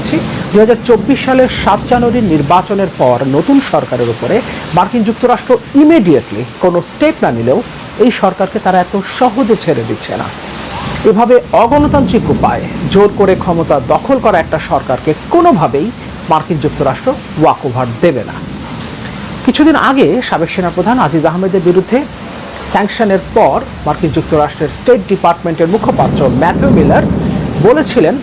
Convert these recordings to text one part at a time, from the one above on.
করছি। দু সালের সাত জানুয়ারির নির্বাচনের পর নতুন সরকারের উপরে মার্কিন যুক্তরাষ্ট্র ইমিডিয়েটলি কোনো স্টেপ না নিলেও এই সরকারকে তারা এত সহজে ছেড়ে দিচ্ছে না। এভাবে অগণতান্ত্রিক উপায়ে, জোর করে ক্ষমতা দখল করা একটা সরকারকে কোনোভাবেই মার্কিন যুক্তরাষ্ট্র ওয়াক ওভার দেবে না। কিছুদিন আগে সাবেক সেনাপ্রধান আজিজ আহমেদের বিরুদ্ধে স্যাংশনের পর মার্কিন যুক্তরাষ্ট্রের স্টেট ডিপার্টমেন্টের মুখপাত্র ম্যাথিউ মিলার বলেছিলেন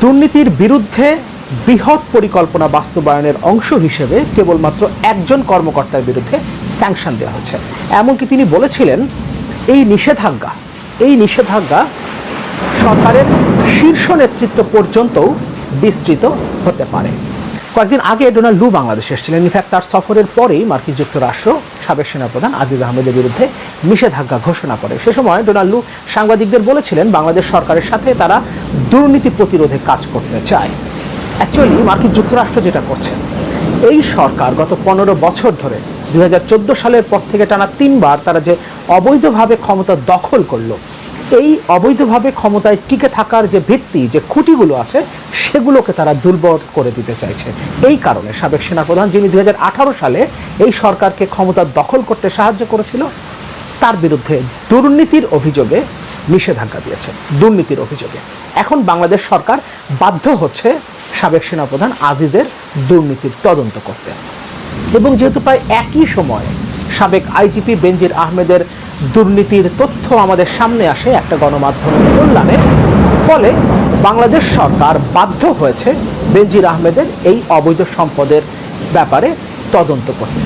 দুর্নীতির বিরুদ্ধে বৃহৎ পরিকল্পনা বাস্তবায়নের অংশ হিসেবে কেবলমাত্র একজন কর্মকর্তার বিরুদ্ধে স্যাংশন দেওয়া হচ্ছে এমনকি তিনি বলেছিলেন, এই নিষেধাজ্ঞা এই নিষেধাজ্ঞা সরকারের শীর্ষ নেতৃত্ব পর্যন্তও বিস্তৃত হতে পারে। কয়েকদিন আগে ডোনাল্ড লু বাংলাদেশে এসেছিলেন। ইনফ্যাক্ট তার সফরের পরেই মার্কিন যুক্তরাষ্ট্র সাবেক সেনাপ্রধান আজিজ আহমেদের বিরুদ্ধে নিষেধাজ্ঞা ঘোষণা করে। সে সময় ডোনাল্ডু সাংবাদিকদের বলেছিলেন, বাংলাদেশ সরকারের সাথে তারা দুর্নীতি প্রতিরোধে কাজ করতে চায়। অ্যাকচুয়ালি মার্কিন যুক্তরাষ্ট্র যেটা করছে, এই সরকার গত পনেরো বছর ধরে, দুই হাজার চোদ্দ সালের পর থেকে টানা তিনবার তারা যে অবৈধভাবে ক্ষমতা দখল করল এই অবৈধভাবে ক্ষমতায় টিকে থাকার যে ভিত্তি, যে খুঁটিগুলো আছে, সেগুলোকে তারা দুর্বল করে দিতে চাইছে। এই কারণে সাবেক সেনাপ্রধান যিনি দুই সালে এই সরকারকে ক্ষমতা দখল করতে সাহায্য করেছিল, তার বিরুদ্ধে দুর্নীতির অভিযোগে নিষেধাজ্ঞা দিয়েছে। দুর্নীতির অভিযোগে। এখন বাংলাদেশ সরকার বাধ্য হচ্ছে সাবেক সেনাপ্রধান আজিজের দুর্নীতির তদন্ত করতে। এবং যেহেতু প্রায় একই সময়ে সাবেক আইজিপি বেনজির আহমেদের দুর্নীতির তথ্য আমাদের সামনে আসে একটা গণমাধ্যমের কল্যাণে। ফলে বাংলাদেশ সরকার বাধ্য হয়েছে বেনজির আহমেদের এই অবৈধ সম্পদের ব্যাপারে তদন্ত করতে।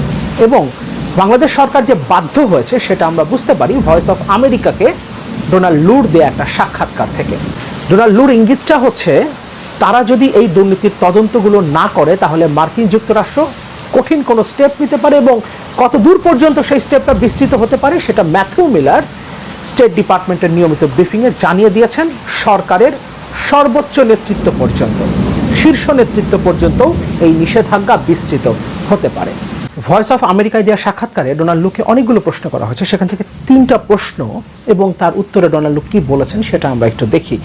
এবং বাংলাদেশ সরকার যে বাধ্য হয়েছে সেটা আমরা বুঝতে পারি ভয়েস অফ আমেরিকাকে ডোনাল্ড লুর দেয়া একটা সাক্ষাৎকার থেকে। ডোনাল্ড লুর ইঙ্গিতটা হচ্ছে, তারা যদি এই দুর্নীতির তদন্তগুলো না করে, তাহলে মার্কিন যুক্তরাষ্ট্র কঠিন কোনো স্টেপ নিতে পারে এবং কত দূর পর্যন্ত সেই স্টেপটা বিস্তৃত হতে পারে সেটা ম্যাথিউ মিলার স্টেট ডিপার্টমেন্টের নিয়মিত ব্রিফিংয়ে জানিয়ে দিয়েছেন, সরকারের সর্বোচ্চ নেতৃত্ব পর্যন্ত, শীর্ষ নেতৃত্ব পর্যন্ত এই নিষেধাজ্ঞা বিস্তৃত হতে পারে। ভয়েস অফ আমেরিকায় দেওয়া সাক্ষাৎকারে ডোনাল্ড লুকে অনেকগুলো প্রশ্ন করা হয়েছে, সেখান থেকে তিনটা প্রশ্ন এবং তার উত্তরে ডোনাল্ড লুক কি বলেছেন সেটা আমরা একটু দেখি।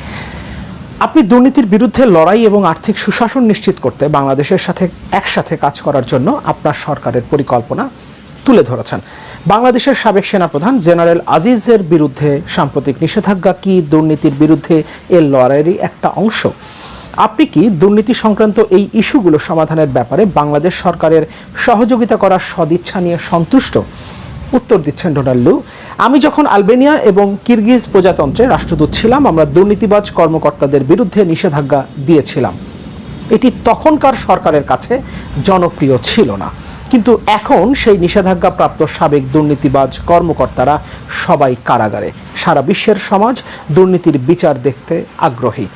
আপনি দুর্নীতির বিরুদ্ধে লড়াই এবং আর্থিক সুশাসন নিশ্চিত করতে বাংলাদেশের সাথে একসাথে কাজ করার জন্য আপনার সরকারের পরিকল্পনা তুলে ধরেছেন। বাংলাদেশের সাবেক সেনাপ্রধান জেনারেল আজিজের বিরুদ্ধে সাম্প্রতিক নিষেধাজ্ঞা কি দুর্নীতির বিরুদ্ধে এর লড়াইয়েরই একটা অংশ? আপনি কি দুর্নীতি সংক্রান্ত এই ইস্যুগুলো সমাধানের ব্যাপারে বাংলাদেশ সরকারের সহযোগিতা করার সদিচ্ছা নিয়ে সন্তুষ্ট? উত্তর দিচ্ছেন ডোনাল্ড আমি যখন আলবেনিয়া এবং কিরগিজ প্রজাতন্ত্রে রাষ্ট্রদূত ছিলাম, আমরা দুর্নীতিবাজ কর্মকর্তাদের বিরুদ্ধে নিষেধাজ্ঞা দিয়েছিলাম। এটি তখনকার সরকারের কাছে জনপ্রিয় ছিল না। কিন্তু এখন সেই নিষেধাজ্ঞা প্রাপ্ত সাবেক দুর্নীতিবাজ কর্মকর্তারা সবাই কারাগারে। সারা বিশ্বের সমাজ দুর্নীতির বিচার দেখতে আগ্রহী।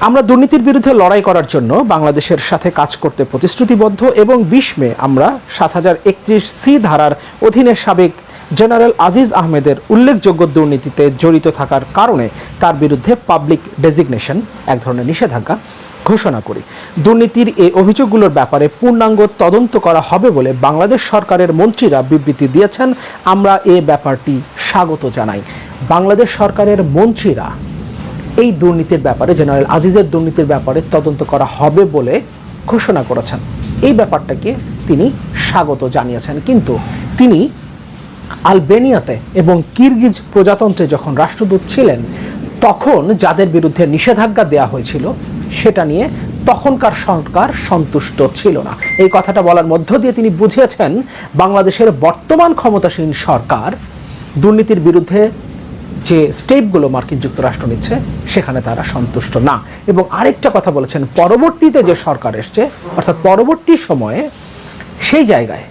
আমরা দুর্নীতির বিরুদ্ধে লড়াই করার জন্য বাংলাদেশের সাথে কাজ করতে প্রতিশ্রুতিবদ্ধ এবং বিশ মে আমরা সাত হাজার একত্রিশ সি ধারার অধীনে সাবেক জেনারেল আজিজ আহমেদের উল্লেখযোগ্য দুর্নীতিতে জড়িত থাকার কারণে তার বিরুদ্ধে পাবলিক ডেজিগনেশন, এক ধরনের নিষেধাজ্ঞা ঘোষণা করি। দুর্নীতির এই অভিযোগগুলোর ব্যাপারে পূর্ণাঙ্গ তদন্ত করা হবে বলে বাংলাদেশ সরকারের মন্ত্রীরা বিবৃতি দিয়েছেন। আমরা এ ব্যাপারটি স্বাগত জানাই। বাংলাদেশ সরকারের মন্ত্রীরা এই দুর্নীতির ব্যাপারে জেনারেল আজিজের দুর্নীতির ব্যাপারে তদন্ত করা হবে বলে ঘোষণা করেছেন। এই ব্যাপারটাকে তিনি স্বাগত জানিয়েছেন। কিন্তু তিনি আলবেনিয়াতে এবং কিরগিজ প্রজাতন্ত্রে যখন রাষ্ট্রদূত ছিলেন, তখন যাদের বিরুদ্ধে নিষেধাজ্ঞা দেওয়া হয়েছিল, সেটা নিয়ে তখনকার সরকার সন্তুষ্ট ছিল না। এই কথাটা বলার মধ্য দিয়ে তিনি বুঝিয়েছেন, বাংলাদেশের বর্তমান ক্ষমতাসীন সরকার দুর্নীতির বিরুদ্ধে যে স্টেপগুলো মার্কিন যুক্তরাষ্ট্র নিচ্ছে, সেখানে তারা সন্তুষ্ট না। এবং আরেকটা কথা বলেছেন, পরবর্তীতে যে সরকার এসছে, অর্থাৎ পরবর্তী সময়ে সেই জায়গায়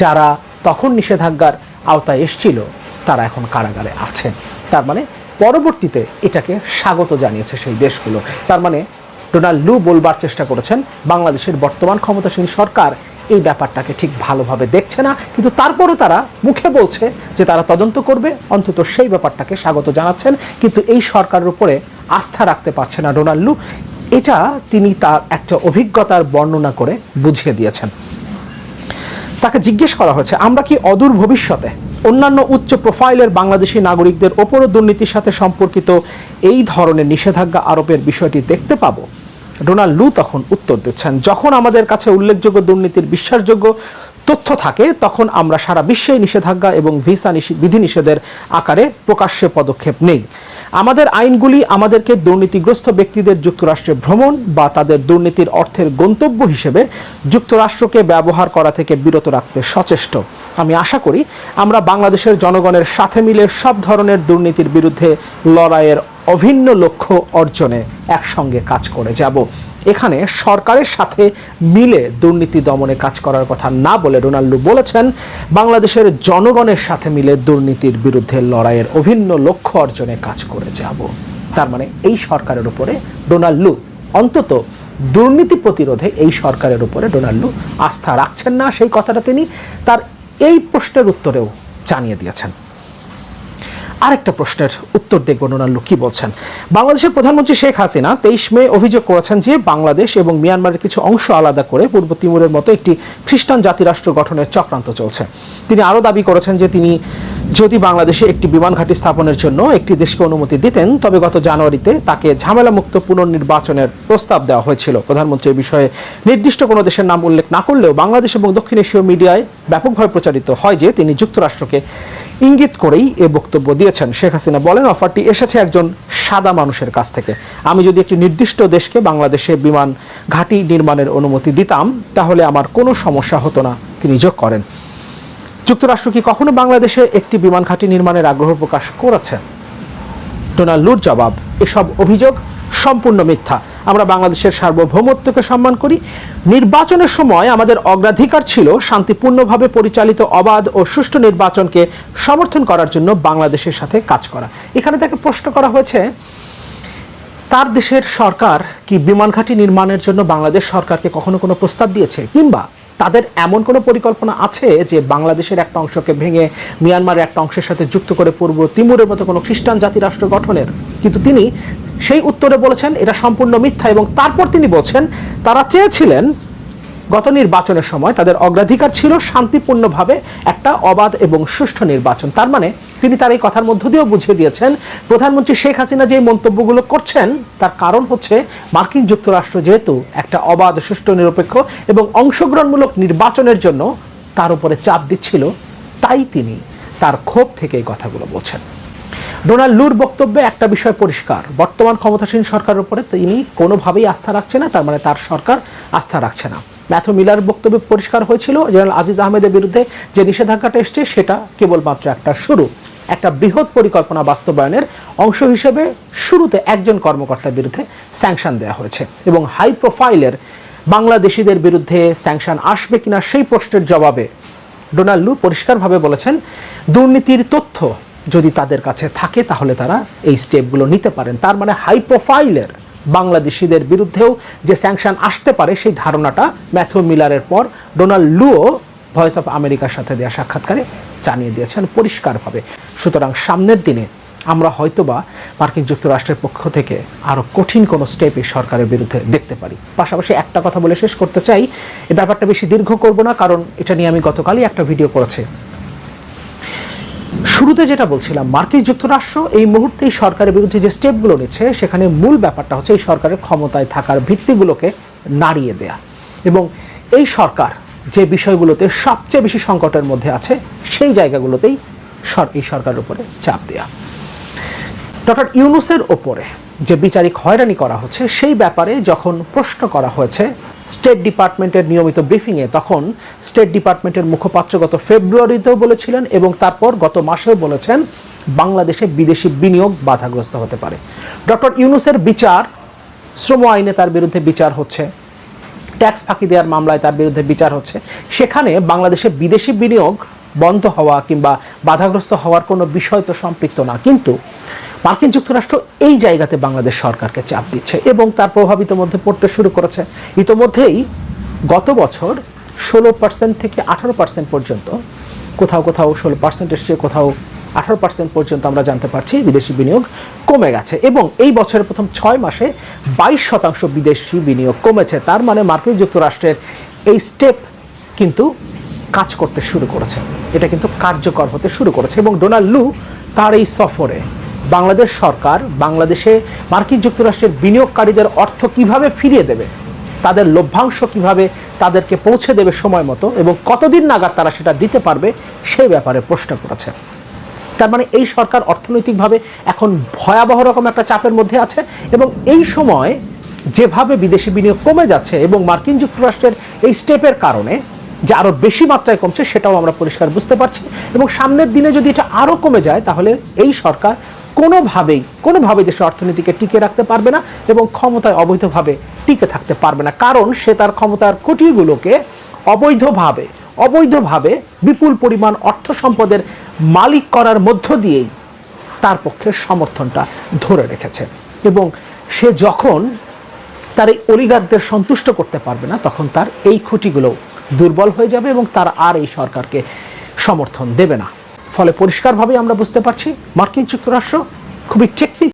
যারা তখন নিষেধাজ্ঞার আওতায় এসছিল, তারা এখন কারাগারে আছেন। তার মানে পরবর্তীতে এটাকে স্বাগত জানিয়েছে সেই দেশগুলো। তার মানে ডোনাল্ড লু বলবার চেষ্টা করেছেন, বাংলাদেশের বর্তমান ক্ষমতাসীন সরকার এই ব্যাপারটাকে ঠিক ভালোভাবে দেখছে না, কিন্তু তারপরও তারা মুখে বলছে যে তারা তদন্ত করবে, অন্তত সেই ব্যাপারটাকে স্বাগত জানাচ্ছেন, কিন্তু এই সরকারের উপরে আস্থা রাখতে পারছে না ডোনাল্ডু এটা তিনি তার একটা অভিজ্ঞতার বর্ণনা করে বুঝিয়ে দিয়েছেন। তাকে জিজ্ঞেস করা হয়েছে, আমরা কি অদূর ভবিষ্যতে অন্যান্য উচ্চ প্রোফাইলের বাংলাদেশি নাগরিকদের ওপরও দুর্নীতির সাথে সম্পর্কিত এই ধরনের নিষেধাজ্ঞা আরোপের বিষয়টি দেখতে পাবো? ডোনাল্ড লু তখন উত্তর দিচ্ছেন, যখন আমাদের কাছে উল্লেখযোগ্য দুর্নীতির বিশ্বাসযোগ্য তথ্য থাকে, তখন আমরা সারা বিশ্বে নিষেধাজ্ঞা এবং ভিসা নিষে- বিধিনিষেধের আকারে প্রকাশ্যে পদক্ষেপ নেই। আমাদের আইনগুলি আমাদেরকে দুর্নীতিগ্রস্ত ব্যক্তিদের যুক্তরাষ্ট্রে ভ্রমণ বা তাদের দুর্নীতির অর্থের গন্তব্য হিসেবে যুক্তরাষ্ট্রকে ব্যবহার করা থেকে বিরত রাখতে সচেষ্ট। আমি আশা করি আমরা বাংলাদেশের জনগণের সাথে মিলে সব ধরনের দুর্নীতির বিরুদ্ধে লড়াইয়ের অভিন্ন লক্ষ্য অর্জনে একসঙ্গে কাজ করে যাব। এখানে সরকারের সাথে মিলে দুর্নীতি দমনে কাজ করার কথা না বলে রোনাল্ডো বলেছেন, বাংলাদেশের জনগণের সাথে মিলে দুর্নীতির বিরুদ্ধে লড়াইয়ের অভিন্ন লক্ষ্য অর্জনে কাজ করে যাব। তার মানে এই সরকারের উপরে ডোনাল্ডু অন্তত দুর্নীতি প্রতিরোধে এই সরকারের উপরে ডোনাল্ডু আস্থা রাখছেন না, সেই কথাটা তিনি তার এই প্রশ্নের উত্তরেও জানিয়ে দিয়েছেন। আরেকটা প্রশ্নের উত্তর দেখব ডোনাল্ডো কি বলছেন? বাংলাদেশের প্রধানমন্ত্রী শেখ হাসিনা তেইশ মে অভিযোগ করেছেন যে বাংলাদেশ এবং মিয়ানমারের কিছু অংশ আলাদা করে পূর্ব তিমুরের মতো একটি খ্রিস্টান জাতিরাষ্ট্র গঠনের চক্রান্ত চলছে। তিনি আরও দাবি করেছেন যে তিনি যদি বাংলাদেশে একটি বিমান ঘাঁটি স্থাপনের জন্য একটি দেশকে অনুমতি দিতেন, তবে গত জানুয়ারিতে তাকে ঝামেলামুক্ত পুনর্নির্বাচনের প্রস্তাব দেওয়া হয়েছিল। প্রধানমন্ত্রী বিষয়ে নির্দিষ্ট কোনো দেশের নাম উল্লেখ না করলেও বাংলাদেশ এবং দক্ষিণ এশীয় মিডিয়ায় ব্যাপকভাবে প্রচারিত হয় যে তিনি যুক্তরাষ্ট্রকে ইঙ্গিত করেই এ বক্তব্য দিয়েছেন। শেখ হাসিনা বলেন, অফারটি এসেছে একজন সাদা মানুষের কাছ থেকে। আমি যদি একটি নির্দিষ্ট দেশকে বাংলাদেশে বিমান ঘাঁটি নির্মাণের অনুমতি দিতাম, তাহলে আমার কোনো সমস্যা হতো না, তিনি যোগ করেন। যুক্তরাষ্ট্র কি কখনো বাংলাদেশে একটি বিমান ঘাঁটি নির্মাণের আগ্রহ প্রকাশ করেছে? ডোনাল্ডুর জবাব, এসব অভিযোগ সম্পূর্ণ মিথ্যা। আমরা বাংলাদেশের সার্বভৌমত্বকে সম্মান করি। নির্বাচনের সময় আমাদের অগ্রাধিকার ছিল শান্তিপূর্ণভাবে পরিচালিত অবাধ ও সুষ্ঠু নির্বাচনকে সমর্থন করার জন্য বাংলাদেশের সাথে কাজ করা। এখানে তাকে প্রশ্ন করা হয়েছে, তার দেশের সরকার কি বিমান ঘাঁটি নির্মাণের জন্য বাংলাদেশ সরকারকে কখনো কোনো প্রস্তাব দিয়েছে? কিংবা তাদের এমন কোনো পরিকল্পনা আছে যে বাংলাদেশের একটা অংশকে ভেঙে মিয়ানমারের একটা অংশের সাথে যুক্ত করে পূর্ব তিমুরের মতো কোনো খ্রিস্টান জাতি রাষ্ট্র গঠনের? কিন্তু তিনি সেই উত্তরে বলেছেন, এটা সম্পূর্ণ মিথ্যা। এবং তারপর তিনি বলছেন, তারা চেয়েছিলেন গত নির্বাচনের সময় তাদের অগ্রাধিকার ছিল শান্তিপূর্ণভাবে একটা অবাধ এবং সুষ্ঠু নির্বাচন। তার মানে তিনি তার এই কথার মধ্য দিয়েও বুঝিয়ে দিয়েছেন, প্রধানমন্ত্রী শেখ হাসিনা যে মন্তব্যগুলো করছেন, তার কারণ হচ্ছে মার্কিন যুক্তরাষ্ট্র যেহেতু একটা অবাধ, সুষ্ঠু, নিরপেক্ষ এবং অংশগ্রহণমূলক নির্বাচনের জন্য তার উপরে চাপ দিচ্ছিল, তাই তিনি তার ক্ষোভ থেকে এই কথাগুলো বলছেন। ডোনাল্ড লুর বক্তব্যে একটা বিষয় পরিষ্কার, বর্তমান ক্ষমতাসীন সরকারের উপরে তিনি কোনোভাবেই আস্থা রাখছে না, তার মানে তার সরকার আস্থা রাখছে না। ম্যাথু মিলার বক্তব্যে পরিষ্কার হয়েছিল। জেনারেল আজিজ আহমেদের বিরুদ্ধে যে নিষেধাজ্ঞাটা এসছে, সেটা কেবলমাত্র একটা শুরু। একটা বৃহৎ পরিকল্পনা বাস্তবায়নের অংশ হিসেবে শুরুতে একজন কর্মকর্তার বিরুদ্ধে স্যাংশন দেওয়া হয়েছে এবং হাই প্রোফাইলের বাংলাদেশিদের বিরুদ্ধে স্যাংশন আসবে কিনা সেই প্রশ্নের জবাবে ডোনাল্ড লু পরিষ্কারভাবে বলেছেন, দুর্নীতির তথ্য যদি তাদের কাছে থাকে তাহলে তারা এই স্টেপগুলো নিতে পারেন। তার মানে হাই প্রোফাইলের বাংলাদেশিদের বিরুদ্ধেও যে স্যাংশন আসতে পারে সেই ধারণাটা ম্যাথু মিলারের পর ডোনাল্ড লুও ভয়েস অফ আমেরিকার সাথে দেওয়া সাক্ষাৎকারে জানিয়ে দিয়েছেন পরিষ্কারভাবে। সুতরাং সামনের দিনে আমরা হয়তোবা মার্কিন যুক্তরাষ্ট্রের পক্ষ থেকে আরও কঠিন কোনো স্টেপ এই সরকারের বিরুদ্ধে দেখতে পারি। পাশাপাশি একটা কথা বলে শেষ করতে চাই এই ব্যাপারটা বেশি দীর্ঘ করব না, কারণ এটা নিয়ে আমি গতকালই একটা ভিডিও করেছি। শুরুতে যেটা বলছিলাম, মার্কিন যুক্তরাষ্ট্র এই মুহূর্তে এই সরকারের বিরুদ্ধে যে স্টেপগুলো নিচ্ছে, সেখানে মূল ব্যাপারটা হচ্ছে এই সরকারের ক্ষমতায় থাকার ভিত্তিগুলোকে নাড়িয়ে দেয়া। এবং এই সরকার যে বিষয়গুলোতে সবচেয়ে বেশি সংকটের মধ্যে আছে, সেই জায়গাগুলোতেই এই সরকারের উপরে চাপ দেয়া। ডক্টর ইউনুসের ওপরে যে বিচারিক হয়রানি করা হচ্ছে, সেই ব্যাপারে যখন প্রশ্ন করা হয়েছে স্টেট ডিপার্টমেন্টের নিয়মিত ব্রিফিংয়ে তখন স্টেট ডিপার্টমেন্টের মুখপাত্র গত ফেব্রুয়ারিতেও বলেছিলেন এবং তারপর গত মাসেও বলেছেন বাংলাদেশে বিদেশি বিনিয়োগ বাধাগ্রস্ত হতে পারে। ডক্টর ইউনুসের বিচার, শ্রম আইনে তার বিরুদ্ধে বিচার হচ্ছে, ট্যাক্স ফাঁকি দেওয়ার মামলায় তার বিরুদ্ধে বিচার হচ্ছে, সেখানে বাংলাদেশে বিদেশি বিনিয়োগ বন্ধ হওয়া কিংবা বাধাগ্রস্ত হওয়ার কোনো বিষয় তো সম্পৃক্ত না। কিন্তু মার্কিন যুক্তরাষ্ট্র এই জায়গাতে বাংলাদেশ সরকারকে চাপ দিচ্ছে এবং তার প্রভাবিত মধ্যে পড়তে শুরু করেছে। ইতোমধ্যেই গত বছর ষোলো পার্সেন্ট থেকে আঠারো পার্সেন্ট পর্যন্ত, কোথাও কোথাও ষোলো পার্সেন্ট এসছে, কোথাও আঠারো পার্সেন্ট পর্যন্ত আমরা জানতে পারছি, বিদেশি বিনিয়োগ কমে গেছে এবং এই বছরের প্রথম ছয় মাসে বাইশ শতাংশ বিদেশি বিনিয়োগ কমেছে। তার মানে মার্কিন যুক্তরাষ্ট্রের এই স্টেপ কিন্তু কাজ করতে শুরু করেছে। এটা কিন্তু কার্যকর হতে শুরু করেছে এবং ডোনাল্ড লু তার এই সফরে বাংলাদেশ সরকার বাংলাদেশে মার্কিন যুক্তরাষ্ট্রের বিনিয়োগকারীদের অর্থ কীভাবে ফিরিয়ে দেবে, তাদের লভ্যাংশ কীভাবে তাদেরকে পৌঁছে দেবে সময় মতো এবং কতদিন নাগাদ তারা সেটা দিতে পারবে সেই ব্যাপারে প্রশ্ন করেছে। তার মানে এই সরকার অর্থনৈতিকভাবে এখন ভয়াবহ রকম একটা চাপের মধ্যে আছে এবং এই সময় যেভাবে বিদেশি বিনিয়োগ কমে যাচ্ছে এবং মার্কিন যুক্তরাষ্ট্রের এই স্টেপের কারণে যে আরও বেশি মাত্রায় কমছে, সেটাও আমরা পরিষ্কার বুঝতে পারছি এবং সামনের দিনে যদি এটা আরও কমে যায়, তাহলে এই সরকার কোনোভাবেই কোনোভাবেই দেশের অর্থনীতিকে টিকে রাখতে পারবে না এবং ক্ষমতায় অবৈধভাবে টিকে থাকতে পারবে না। কারণ সে তার ক্ষমতার কোটিগুলোকে অবৈধভাবে অবৈধভাবে বিপুল পরিমাণ অর্থ সম্পদের মালিক করার মধ্য দিয়েই তার পক্ষে সমর্থনটা ধরে রেখেছে। এবং সে যখন তার এই অলিগারদের সন্তুষ্ট করতে পারবে না, তখন তার এই খুঁটিগুলো দুর্বল হয়ে যাবে এবং তার আর এই সরকারকে সমর্থন দেবে না। ফলে পরিষ্কারভাবে আমরা বুঝতে পারছি মার্কিন যুক্তরাষ্ট্র খুবই টেকনিক